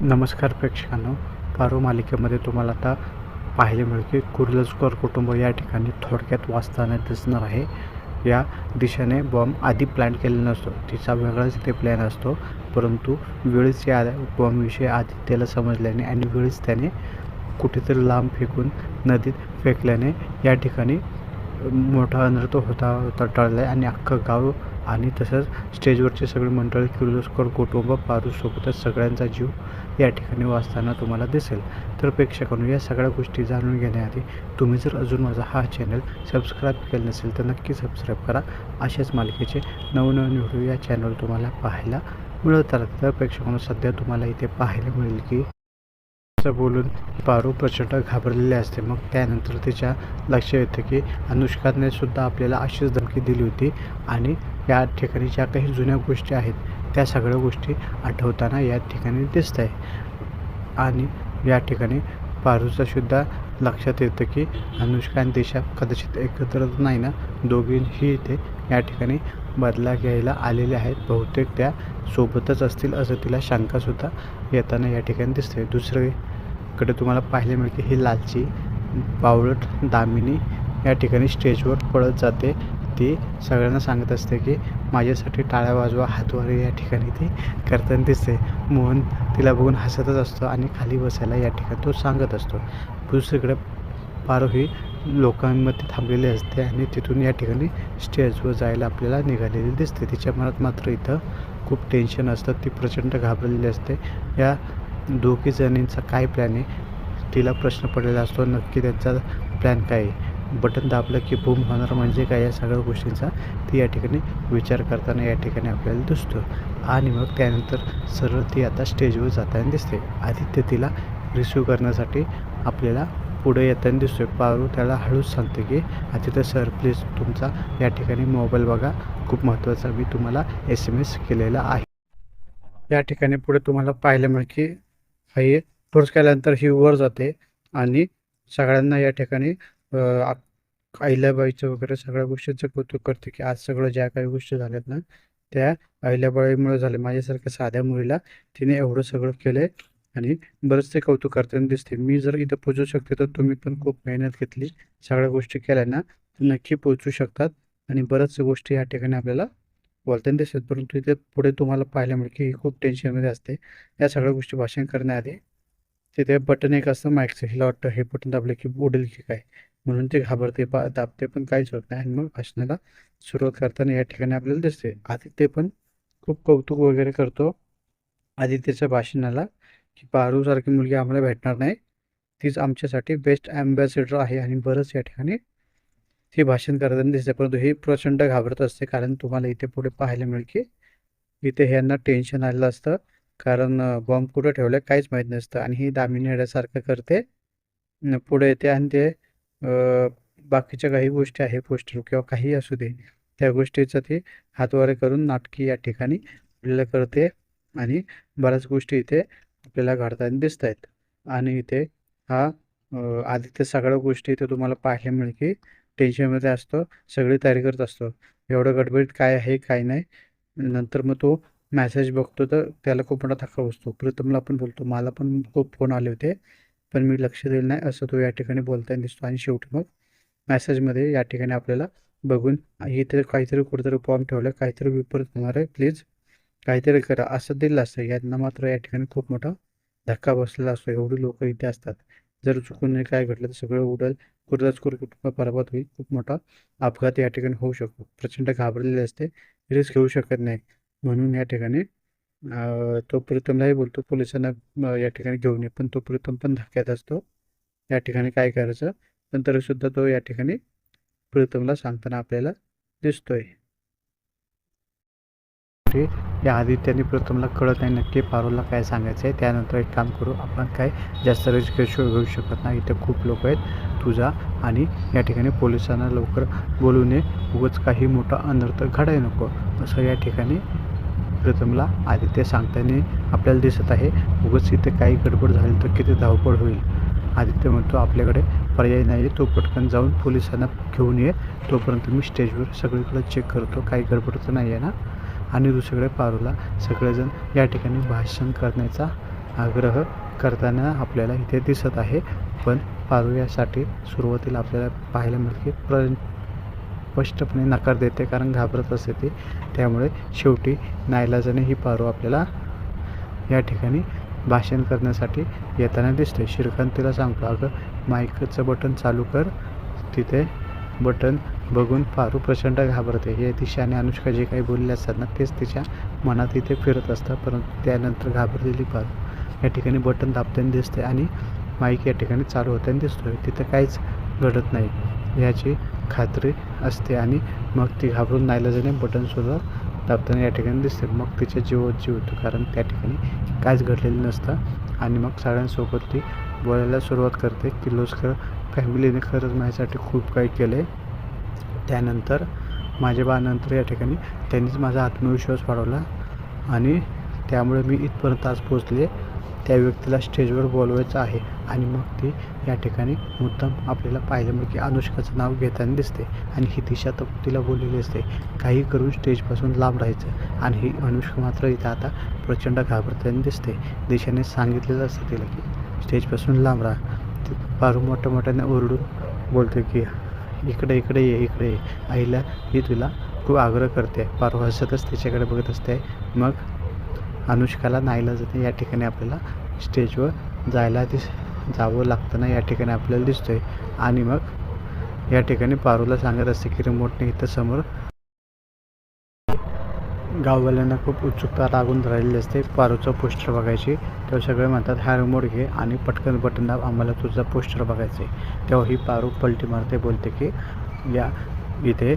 नमस्कार प्रेक्षकांनो पारो मालिकेमध्ये तुम्हाला आता पाहायला मिळते कुर्लजकर कुर्लस्कर कुटुंब या ठिकाणी थोडक्यात वाचताना दिसणार आहे. या दिशेने बॉम्ब आधी प्लॅन केलेला नसतो तिचा वेगळाच इथे प्लॅन असतो परंतु वेळीच या बॉम्बविषयी आधी त्याला समजल्याने आणि वेळीच त्याने कुठेतरी लांब फेकून नदीत फेकल्याने या ठिकाणी मोठा अनर्थ होता होता टळला आहे आणि अख्खं गाव आणि तसंच स्टेजवरचे सगळे मंडळी किर्लोस्कर कुटुंब पारूसोबतच सगळ्यांचा जीव या ठिकाणी वाचताना तुम्हाला दिसेल. तर प्रेक्षकांनो या सगळ्या गोष्टी जाणून घेण्याआधी तुम्ही जर अजून माझा हा चॅनल सबस्क्राईब केलं नसेल तर नक्की सबस्क्राईब करा. अशाच मालिकेचे नवनवीन व्हिडिओ या चॅनल तुम्हाला पाहायला मिळत राहतात तर प्रेक्षकांनो सध्या तुम्हाला इथे पाहायला मिळेल की असं बोलून पारू प्रचंड घाबरलेले असते. मग त्यानंतर तिच्या लक्ष येतं की अनुष्काने सुद्धा आपल्याला अशीच धमकी दिली होती आणि या ठिकाणी ज्या काही जुन्या गोष्टी आहेत त्या सगळ्या गोष्टी आठवताना या ठिकाणी दिसत आहे आणि या ठिकाणी पारूचासुद्धा लक्षात येतं की अनुष्का आणि दिशा कदाचित एकत्र नाही ना? दोघींही इथे या ठिकाणी बदला घ्यायला आलेले आहेत. बहुतेक त्या सोबतच असतील असं तिला शंकासुद्धा येताना या ठिकाणी दिसते दुसरीकडे तुम्हाला पाहायला मिळते ही लालची बावळट दामिनी या ठिकाणी स्टेजवर पळत जाते. ती सगळ्यांना सांगत असते की माझ्यासाठी टाळ्या वाजवा हातवारे या ठिकाणी ती करताना दिसते. मोहन तिला बघून हसतच असतो आणि खाली बसायला या ठिकाणी तो सांगत असतो. दुसरीकडे पारो ही लोकांमध्ये थांबलेली असते आणि तिथून या ठिकाणी स्टेजवर जायला आपल्याला निघालेली दिसते. तिच्या मनात मात्र इथं खूप टेन्शन असतं. ती प्रचंड घाबरलेली असते. या दोघी जणींचा काय प्लॅन आहे? तिला प्रश्न पडलेला असतो. नक्की त्यांचा प्लॅन काय आहे? बटन दाबलं की बूम होणार म्हणजे काय या सगळ्या गोष्टींचा ती या ठिकाणी विचार करताना या ठिकाणी आपल्याला दिसतो. आणि मग त्यानंतर सरळ ती आता स्टेजवर जाताना दिसते. आदित्य तिला रिसिव्ह करण्यासाठी आपल्याला पुढे येताना दिसतोय. पारू त्याला हळूच सांगते की आदित्य सर प्लीज तुमचा या ठिकाणी मोबाईल बघा. खूप महत्त्वाचा मी तुम्हाला एस एम एस केलेला आहे. या ठिकाणी पुढे तुम्हाला पाहायला मिळेल की हे टोर्च केल्यानंतर ही वर जाते आणि सगळ्यांना या ठिकाणी अहिल्याबाईचं वगैरे सगळ्या गोष्टींचं कौतुक करते की आज सगळं ज्या काही गोष्टी झाल्यात ना त्या अहिल्याबाईमुळे झाले माझ्यासारख्या साध्या मुलीला तिने एवढं सगळं केलंय आणि बरंचसे कौतुक करताना दिसते. मी जर इथं पोचू शकते तर तुम्ही पण खूप मेहनत घेतली. सगळ्या गोष्टी केल्या ना तर नक्की पोचू शकतात आणि बऱ्याचशा गोष्टी या ठिकाणी आपल्याला बोलताना दिसतात. परंतु इथे पुढे तुम्हाला पाहायला मिळेल की ही खूप टेन्शनमध्ये असते. या सगळ्या गोष्टी भाषण करण्याआधी तिथे बटन एक असतं माईकचं. हिला वाटतं हे बटन दाबलं की उडेल की काय? म्हणून ते घाबरते पा दाबते पण काहीच होत नाही. आणि मग भाषणाला सुरुवात करताना या ठिकाणी आपल्याला दिसते. आदित्य पण खूप कौतुक वगैरे करतो आदित्यच्या भाषणाला की पारूसारखी मुलगी आम्हाला भेटणार नाही. तीच आमच्यासाठी बेस्ट ॲम्बॅसेडर आहे. आणि बरंच या ठिकाणी ती भाषण करताना दिसते. परंतु ही प्रचंड घाबरत असते कारण तुम्हाला इथे पुढे पाहायला मिळेल की इथे ह्यांना टेन्शन आलेलं असतं. कारण बॉम्ब कुठं ठेवलं काहीच माहीत नसतं. आणि ही दामिनी येण्यासारखं करते. पुढे येते आणि ते बाकीच्या काही गोष्टी आहे पोस्टर किंवा काही असू दे त्या गोष्टीचं ते हातवारे करून नाटकी या ठिकाणी आपल्याला करते आणि बऱ्याच गोष्टी इथे आपल्याला घडताना दिसत आहेत आणि इथे हा आदित्य सगळ्या गोष्टी इथे तुम्हाला पाहायला मिळेल की टेन्शनमध्ये असतो सगळी तयारी करत असतो. एवढं गडबडीत काय आहे काय नाही. नंतर मग तो मॅसेज बघतो तर त्याला खूप मोठा धक्का बसतो. प्रथमला पण बोलतो. मला पण खूप फोन आले होते. पण मी लक्ष दिलं नाही असं तो या ठिकाणी बोलताना दिसतो आणि शेवटी मग मॅसेजमध्ये या ठिकाणी आपल्याला बघून इथे काहीतरी कुठेतरी फॉर्म ठेवलं काहीतरी विपरीत होणार आहे प्लीज काहीतरी करा. असं दिलं असतं. यांना मात्र या ठिकाणी खूप मोठा धक्का बसलेला असतो. एवढी लोक इथे असतात. जर चुकून काय घडलं तर सगळं उडल कुर्दाच कुटुंब परबाद होईल. खूप मोठा अपघात या ठिकाणी होऊ शकतो. प्रचंड घाबरलेले असते. रिस्क घेऊ शकत नाही. म्हणून या ठिकाणी तो प्रीतमलाही बोलतो. पोलिसांना या ठिकाणी घेऊन ये. पण तो प्रीतम पण धक्क्यात असतो. या ठिकाणी काय करायचं? पण तरीसुद्धा तो या ठिकाणी प्रीतमला सांगताना आपल्याला दिसतोय. या आधी त्यांनी प्रथमला कळत नाही नक्की पारोला काय सांगायचं आहे. त्यानंतर एक काम करू. आपण काय जास्त रिस्क घेऊ घेऊ शकत नाही. इथे खूप लोक आहेत तुझा आणि या ठिकाणी पोलिसांना लवकर बोलू नये. उगाच काही मोठा अनर्थ घडाय नको. असं या ठिकाणी प्रथमला आदित्य सांगताना आपल्याला दिसत आहे उगाच इथे काही गडबड झाली तर किती धावपळ होईल. आदित्य म्हणतो आपल्याकडे पर्याय नाही तो पटकन जाऊन पोलिसांना घेऊन ये. तोपर्यंत मी स्टेजवर सगळीकडे चेक करतो. काही गडबड तर नाही आहे ना? आणि दुसरीकडे पारूला सगळेजण या ठिकाणी भाषण करण्याचा आग्रह करताना आपल्याला इथे दिसत आहे. पण पारू यासाठी सुरुवातीला आपल्याला पाहायला मिळते की प्र स्पष्टपणे नकार देते कारण घाबरत असते ती. त्यामुळे शेवटी नाईलाजाने ही पारू आपल्याला या ठिकाणी भाषण करण्यासाठी येताना दिसते. श्रीकांत तिला सांगतो अगं माईकचं बटन चालू कर. तिथे बटन बघून पारू प्रचंड घाबरते. या आणि अनुष्का जे काही बोलले असतात ना तेच तिच्या मनात इथे फिरत असतं परंतु त्यानंतर घाबरलेली पारू या ठिकाणी बटन दाबताना दिसते आणि माईक या ठिकाणी चालू होताना दिसतोय. तिथं काहीच घडत नाही. याची खात्री असते आणि मग ती घाबरून नाईलाजाने बटनसुद्धा दाबताना या ठिकाणी दिसते. मग तिच्या जीवात जीव होतो कारण त्या ठिकाणी काहीच घडलेलं नसतं आणि मग सगळ्यांसोबत ती बोलायला सुरुवात करते किर्लोस्कर फॅमिलीने खरंच माझ्यासाठी खूप काही केलं आहे त्यानंतर माझ्या बानंतर या ठिकाणी त्यांनीच माझा आत्मविश्वास वाढवला आणि त्यामुळे मी इथपर्यंत आज पोचले त्या व्यक्तीला स्टेजवर बोलवायचं आहे. आणि मग ती या ठिकाणी मुद्दाम आपल्याला पाहिलं की अनुष्काचं नाव घेताना दिसते. आणि ही दिशा तर तिला बोललेली असते. काही करून स्टेजपासून लांब राहायचं. आणि ही अनुष्का मात्र इथं आता प्रचंड घाबरताना दिसते. दिशाने सांगितलेलं असतं तिला की स्टेजपासून लांब राहा. ती पारू मोठ्या मोठ्याने ओरडून बोलते की इकडे इकडे ये इकडे ये. आईला ही तुला खूप आग्रह करते. पारू हसतच तिच्याकडे बघत असते. मग अनुष्काला नाईला जाते या ठिकाणी आपल्याला स्टेजवर जायला दिस जावं लागतं ना या ठिकाणी आपल्याला दिसतोय. आणि मग या ठिकाणी पारूला सांगत असते की रिमोटने इथं समोर गाववाल्यांना खूप उत्सुकता लागून राहिलेली असते. पारूचं पोस्टर बघायची. तेव्हा सगळे म्हणतात हा रिमोट घे आणि पटकन बटन दाब आम्हाला तुझा पोस्टर बघायचं आहे तेव्हा ही पारू पलटी मारते बोलते की या इथे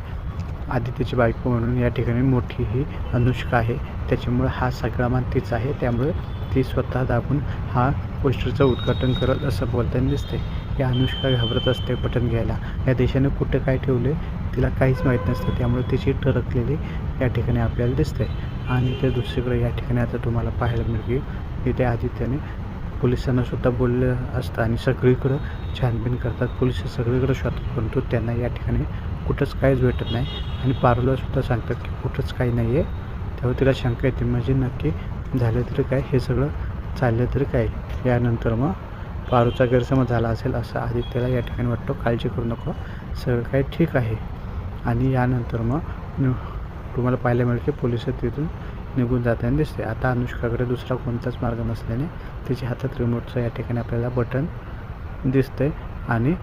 आदित्यची बायको म्हणून या ठिकाणी मोठी ही अनुष्का आहे. त्याच्यामुळे हा सगळा मान तीच आहे. त्यामुळे ती स्वतः दाबून हा पोस्टरचं उद्घाटन करत असं बोलताना दिसते या अनुष्का घाबरत असते बटन घ्यायला. या देशाने कुठे काय ठेवले तिला काहीच माहीत नसतं. त्यामुळे तिची टरकलेली या ठिकाणी आपल्याला दिसते आणि ते दुसरीकडे या ठिकाणी आता तुम्हाला पाहायला मिळते की इथे आदित्यने पोलिसांना सुद्धा बोललं असतं आणि सगळीकडं छानबीन करतात. पोलीस सगळीकडं शोधतात. परंतु त्यांना या ठिकाणी कुठंच काहीच भेटत नाही. आणि पार्लरसुद्धा सांगतात की कुठंच काही नाही आहे तेव्हा तिला शंका येते. म्हणजे नक्की झालं तरी काय? हे सगळं चाललं तरी काय? यानंतर मग पारूचा गैरसमज झाला असेल असं आदित्यला या ठिकाणी वाटतो. काळजी करू नको. सगळं काही ठीक आहे. आणि यानंतर मग तुम्हाला पाहायला मिळेल की पोलीस तिथून निघून जाताना दिसते. आता अनुष्काकडे दुसरा कोणताच मार्ग नसल्याने तिच्या हातात रिमोटचं या ठिकाणी आपल्याला बटन दिसते आणि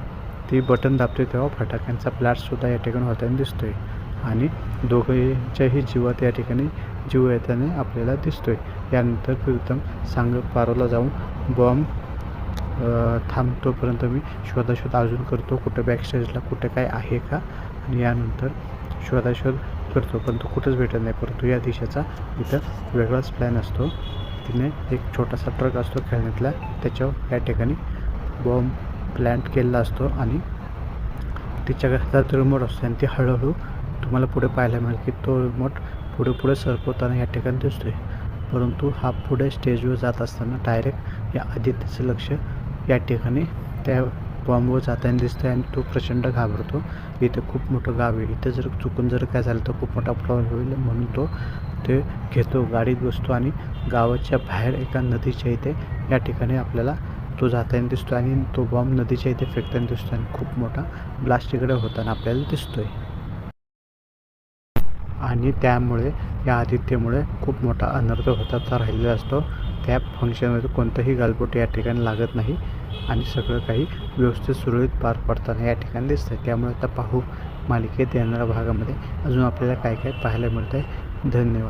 ती बटन दाबते तेव्हा फटाक्यांचा ब्लास्टसुद्धा या ठिकाणी होताना दिसतो आहे आणि दोघांच्याही जीवात या ठिकाणी जीव येताना आपल्याला दिसतो आहे यानंतर प्रीतम सांग पारोला जाऊन बॉम्ब थांबतोपर्यंत मी शोधाशोध अजून करतो. कुठं बॅकस्टेजला कुठं काय आहे का? आणि यानंतर शोधाशोध करतो परंतु कुठंच भेटत नाही. परंतु या दिशेचा इथं वेगळाच प्लॅन असतो. तिने एक छोटासा ट्रक असतो खेळण्यातला. त्याच्यावर या ठिकाणी बॉम्ब प्लॅन्ट केलेला असतो आणि तिच्या हातात रिमोट असतो आणि ती हळूहळू तुम्हाला पुढे पाहायला मिळेल की तो रिमोट पुढे पुढे सरकवताना या ठिकाणी दिसतोय. परंतु हा पुढे स्टेजवर जात असताना डायरेक्ट या आदित्यचं लक्ष या ठिकाणी त्या बॉम्बवर जाताना दिसतंय आणि तो प्रचंड घाबरतो. इथे खूप मोठं गाव आहे. इथे जर चुकून जर काय झालं तर खूप मोठा प्रॉब्लेम होईल म्हणून तो ते घेतो गाडीत बसतो आणि गावाच्या बाहेर एका नदीच्या इथे या ठिकाणी आपल्याला तो जाताना दिसतो आणि तो बॉम्ब नदीच्या इथे फेकताना दिसतो आणि खूप मोठा ब्लास्ट इकडे होताना आपल्याला दिसतोय. आणि त्यामुळे या आदित्यमुळे खूप मोठा अनर्थ होता राहिलेला असतो. त्या फंक्शनमध्ये कोणतंही गालबोट या ठिकाणी लागत नाही आणि सगळं काही व्यवस्थित सुरळीत पार पडताना या ठिकाणी दिसतं त्यामुळे आता पाहू मालिकेत येणाऱ्या भागामध्ये अजून आपल्याला काय काय पाहायला मिळतं आहे धन्यवाद.